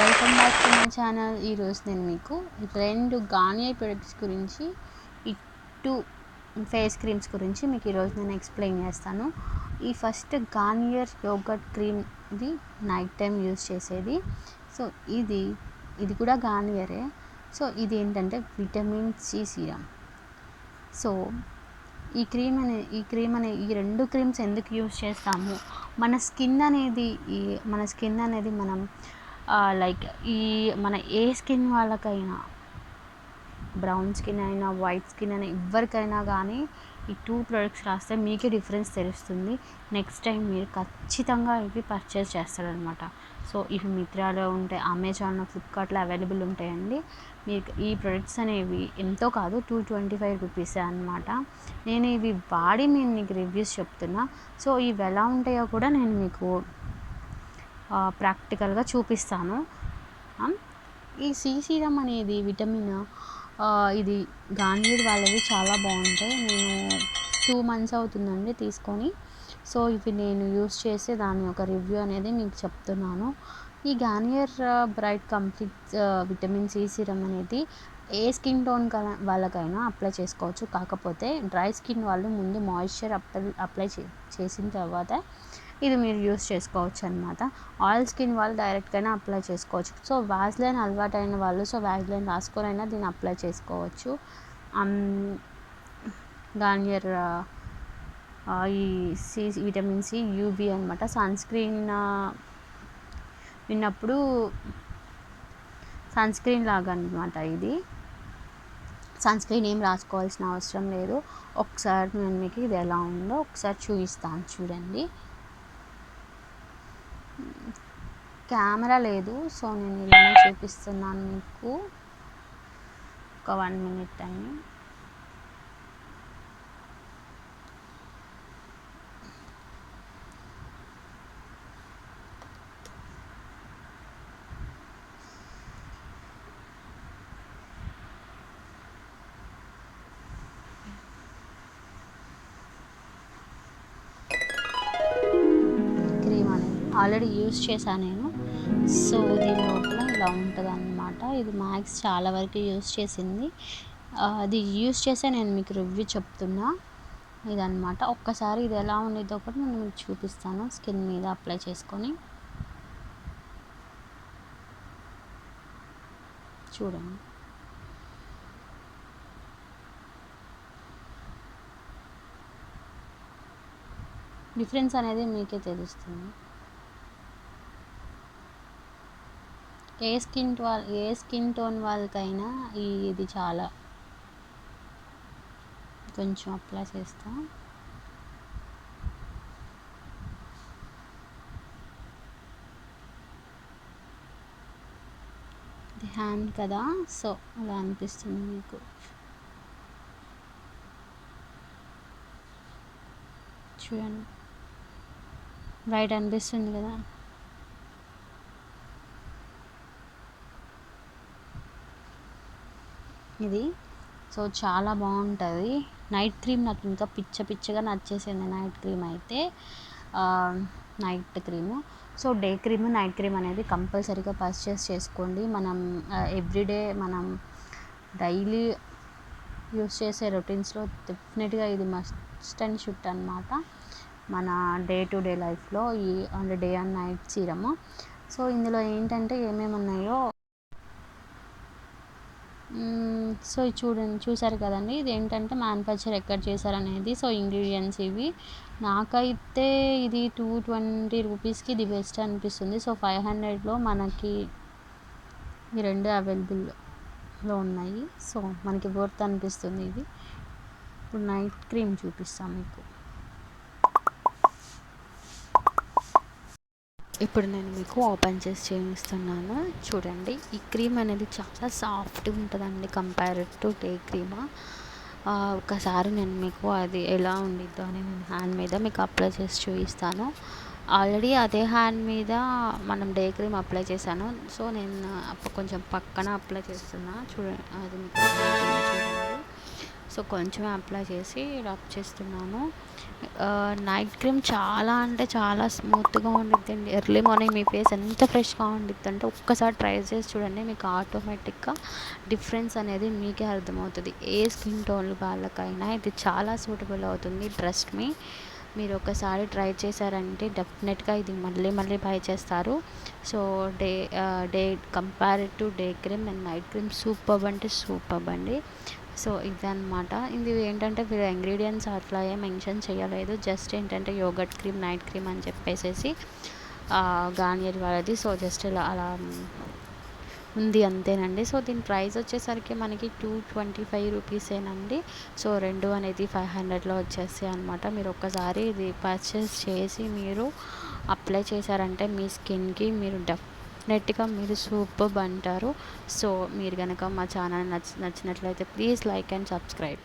Welcome back to my channel ఈరోజు నేను మీకు రెండు గార్నియర్ ప్రొడక్ట్స్ గురించి ఇటు టూ ఫేస్ క్రీమ్స్ గురించి మీకు ఈరోజు నేను ఎక్స్ప్లెయిన్ చేస్తాను. ఈ ఫస్ట్ గార్నియర్ యోగట్ క్రీమ్ ఇది నైట్ టైం యూస్ చేసేది. సో ఇది ఇది కూడా గార్నియరే సో ఇది ఏంటంటే విటమిన్ సి సీరం సో ఈ క్రీమ్ అనే ఈ క్రీమ్ అనే ఈ రెండు క్రీమ్స్ ఎందుకు యూస్ చేస్తాము? మన స్కిన్ అనేది ఈ మన స్కిన్ అనేది మనం లైక్ ఈ మన ఏ స్కిన్ వాళ్ళకైనా బ్రౌన్ స్కిన్ అయినా వైట్ స్కిన్ అయినా ఎవరికైనా కానీ ఈ టూ ప్రొడక్ట్స్ రాస్తే మీకే డిఫరెన్స్ తెలుస్తుంది. నెక్స్ట్ టైం మీరు ఖచ్చితంగా ఇవి పర్చేస్ చేస్తారనమాట. సో ఇవి మిత్రాలో ఉంటాయి అమెజాన్లో ఫ్లిప్కార్ట్లో అవైలబుల్ ఉంటాయండి. మీకు ఈ ప్రొడక్ట్స్ అనేవి ఎంతో కాదు టూ ట్వంటీ ఫైవ్ రూపీసే అనమాట నేను ఇవి వాడి నేను మీకు రివ్యూస్ చెప్తున్నా. సో ఇవి ఎలా ఉంటాయో కూడా నేను మీకు ప్రాక్టికల్గా చూపిస్తాను. ఈ సి సీరం అనేది విటమిన్ ఇది గాంధీర్ వాళ్ళవి చాలా బాగుంటాయి. నేను టూ మంత్స్ అవుతుందండి తీసుకొని. సో ఇవి నేను యూస్ చేసే దాని యొక్క రివ్యూ అనేది మీకు చెప్తున్నాను. ఈ Garnier bright complete vitamin C serum అనేది ఏ స్కిన్ టోన్ వాళ్ళకైనా అప్లై చేసుకోవచ్చు. కాకపోతే డ్రై స్కిన్ వాళ్ళు ముందు మాయిశ్చర్ అప్లై అప్లై చేసిన తర్వాత ఇది మీరు యూస్ చేసుకోవచ్చు అనమాట ఆయిల్ స్కిన్ వాళ్ళు డైరెక్ట్గానే అప్లై చేసుకోవచ్చు. సో వ్యాజ్లైన్ అలవాటైన వాళ్ళు సో వ్యాజ్లైన్ రాసుకొనైనా దీన్ని అప్లై చేసుకోవచ్చు. గార్నియర్ ఈ సి విటమిన్ సి యూబీ అనమాట సన్ స్క్రీన్ విన్నప్పుడు సన్ స్క్రీన్ లాగా అనమాట ఇది. సన్ స్క్రీన్ ఏం రాసుకోవాల్సిన అవసరం లేదు. ఒకసారి నేను మీకు ఇది ఎలా ఉందో ఒకసారి చూపిస్తాను చూడండి. కెమెరా లేదు. సో నేను ఇలానే చూపిస్తున్నాను మీకు. ఒక వన్ మినిట్ అని ఆల్రెడీ యూస్ చేశాను నేను. సో దీని లోపల ఇలా ఉంటుంది అనమాట ఇది మ్యాక్స్ చాలా వరకు యూస్ చేసింది. అది యూస్ చేసే నేను మీకు రివ్యూ చెప్తున్నా. ఇదనమాట ఒక్కసారి ఇది ఎలా ఉండేదో కూడా నేను మీకు చూపిస్తాను స్కిన్ మీద అప్లై చేసుకొని. చూడండి. డిఫరెన్స్ అనేది మీకే తెలుస్తుంది. ఏ స్కిన్ వాళ్ళ ఏ స్కిన్ టోన్ వాళ్ళకైనా ఇది చాలా. కొంచెం అప్లై చేస్తా. ఇది హ్యాండ్ కదా సో అలా అనిపిస్తుంది మీకు. చూడండి. వైట్ అనిపిస్తుంది కదా. ఇది. సో చాలా బాగుంటుంది. నైట్ క్రీమ్ నాకు ఇంకా పిచ్చ పిచ్చగా నచ్చేసింది నైట్ క్రీమ్ అయితే. Night cream so day cream night cream అనేది కంపల్సరీగా పర్చేస్ చేసుకోండి. మనం ఎవ్రీడే మనం డైలీ యూస్ చేసే రొటీన్స్లో డెఫినెట్గా ఇది మస్ట్ అండ్ షుట్ అనమాట మన డే టు డే లైఫ్లో ఈ and day and night serum so ఇందులో ఏంటంటే ఏమేమి ఉన్నాయో సో ఇది చూడండి చూసారు కదండి ఇది ఏంటంటే మ్యానుఫ్యాక్చర్ ఎక్కడ చేశారనేది. సో ఇంగ్రీడియంట్స్ ఇవి. నాకైతే ఇది టూ ట్వంటీ రూపీస్కి ఇది బెస్ట్ అనిపిస్తుంది. సో ఫైవ్ హండ్రెడ్లో మనకి ఈ రెండు అవైలబుల్లో ఉన్నాయి. సో మనకి వర్త్ అనిపిస్తుంది ఇది. ఇప్పుడు నైట్ క్రీమ్ చూపిస్తాం మీకు. ఇప్పుడు నేను మీకు ఓపెన్ చేసి చూపిస్తున్నాను. చూడండి ఈ క్రీమ్ అనేది చాలా సాఫ్ట్గా ఉంటుందండి కంపేర్ టు డే క్రీమ్. ఒకసారి నేను మీకు అది ఎలా ఉండిద్దో అని నేను హ్యాండ్ మీద మీకు అప్లై చేసి చూపిస్తాను. ఆల్రెడీ అదే హ్యాండ్ మీద మనం డే క్రీమ్ అప్లై చేశాను. సో నేను కొంచెం పక్కన అప్లై చేస్తున్నా. చూడండి అది మీకు చూడండి సో కొంచెం అప్లై చేసి రబ్ చేస్తున్నాను. నైట్ క్రీమ్ చాలా అంటే చాలా స్మూత్గా ఉండిద్దండి. ఎర్లీ మార్నింగ్ మీ ఫేస్ ఎంత ఫ్రెష్గా ఉండిద్ది అంటే ఒక్కసారి ట్రై చేసి చూడండి మీకు ఆటోమేటిక్గా డిఫరెన్స్ అనేది మీకే అర్థమవుతుంది. ఏ స్కిన్ టోన్ వాళ్ళకైనా ఇది చాలా సూటబుల్ అవుతుంది. ట్రస్ట్ మీ మీరు ఒకసారి ట్రై చేశారంటే డెఫినెట్గా ఇది మళ్ళీ మళ్ళీ బై చేస్తారు. So day day compare to day cream and night cream super అంటే సూపర్ అండి. సో ఇదన్నమాట. ఇది ఏంటంటే వీళ్ళు ఇంగ్రీడియంట్స్ అట్లా ఏం మెన్షన్ చేయలేదు. జస్ట్ ఏంటంటే యోగట్ క్రీమ్ నైట్ క్రీమ్ అని చెప్పేసేసి గార్నియర్ వాళ్ళది. సో జస్ట్ ఇలా అలా ఉంది అంతేనండి. సో దీని ప్రైస్ వచ్చేసరికి మనకి టూ ట్వంటీ ఫైవ్ రూపీసేనండి. సో రెండు అనేది ఫైవ్ హండ్రెడ్లో వచ్చేస్తాయి అనమాట మీరు ఒక్కసారి ఇది పర్చేస్ చేసి మీరు అప్లై చేశారంటే మీ స్కిన్కి మీరు నెట్గా మీరు సూపర్బ్ అంటారు. సో మీరు కనుక మా ఛానల్ నచ్చ నచ్చినట్లయితే ప్లీజ్ లైక్ అండ్ సబ్స్క్రైబ్.